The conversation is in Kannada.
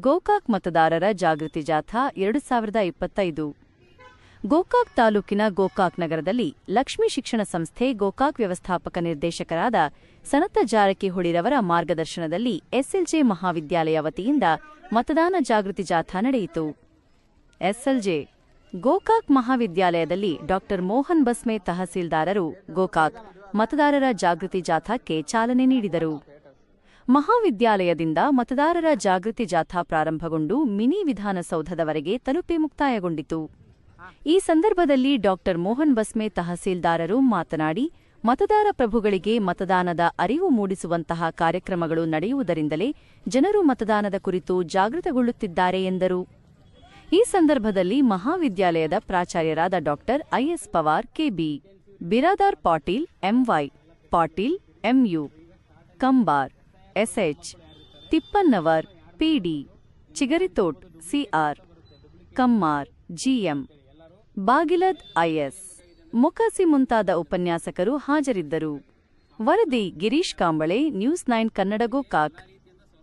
ಗೋಕಾಕ್ ಮತದಾರರ ಜಾಗೃತಿ ಜಾಥಾ ಎರಡು ಸಾವಿರದ ಇಪ್ಪತ್ತೈದು. ಗೋಕಾಕ್ ತಾಲೂಕಿನ ಗೋಕಾಕ್ ನಗರದಲ್ಲಿ ಲಕ್ಷ್ಮಿ ಶಿಕ್ಷಣ ಸಂಸ್ಥೆ ಗೋಕಾಕ್ ವ್ಯವಸ್ಥಾಪಕ ನಿರ್ದೇಶಕರಾದ ಸನತ ಜಾರಕಿಹೊಳಿರವರ ಮಾರ್ಗದರ್ಶನದಲ್ಲಿ ಎಸ್ಎಲ್ಜೆ ಮಹಾವಿದ್ಯಾಲಯ ವತಿಯಿಂದ ಮತದಾನ ಜಾಗೃತಿ ಜಾಥಾ ನಡೆಯಿತು. ಎಸ್ಎಲ್ಜೆ ಗೋಕಾಕ್ ಮಹಾವಿದ್ಯಾಲಯದಲ್ಲಿ ಡಾ ಮೋಹನ್ ಬಸ್ಮೆ ತಹಸೀಲ್ದಾರರು ಗೋಕಾಕ್ ಮತದಾರರ ಜಾಗೃತಿ ಜಾಥಾಕ್ಕೆ ಚಾಲನೆ ನೀಡಿದರು. ಮಹಾವಿದ್ಯಾಲಯದಿಂದ ಮತದಾರರ ಜಾಗೃತಿ ಜಾಥಾ ಪ್ರಾರಂಭಗೊಂಡು ಮಿನಿ ವಿಧಾನಸೌಧದವರೆಗೆ ತಲುಪಿ ಮುಕ್ತಾಯಗೊಂಡಿತು. ಈ ಸಂದರ್ಭದಲ್ಲಿ ಡಾಕ್ಟರ್ ಮೋಹನ್ ಬಸ್ಮೆ ತಹಸೀಲ್ದಾರರು ಮಾತನಾಡಿ, ಮತದಾರ ಪ್ರಭುಗಳಿಗೆ ಮತದಾನದ ಅರಿವು ಮೂಡಿಸುವಂತಹ ಕಾರ್ಯಕ್ರಮಗಳು ನಡೆಯುವುದರಿಂದಲೇ ಜನರು ಮತದಾನದ ಕುರಿತು ಜಾಗೃತಗೊಳ್ಳುತ್ತಿದ್ದಾರೆ ಎಂದರು. ಈ ಸಂದರ್ಭದಲ್ಲಿ ಮಹಾವಿದ್ಯಾಲಯದ ಪ್ರಾಚಾರ್ಯರಾದ doctor I S Pawar, K B Biradar Patil, M Y Patil, M U Kambar. S H Tippannavar, P D Chigaritot, C R Kammar, G M Bagilad I S Mukhasi ಮುಂತಾದ ಉಪನ್ಯಾಸಕರು ಹಾಜರಿದ್ದರು. ವರದಿ ಗಿರೀಶ್ ಕಾಂಬಳೆ, ನ್ಯೂಸ್ ನೈನ್ ಕನ್ನಡಗೋ ಗೋಕಾಕ್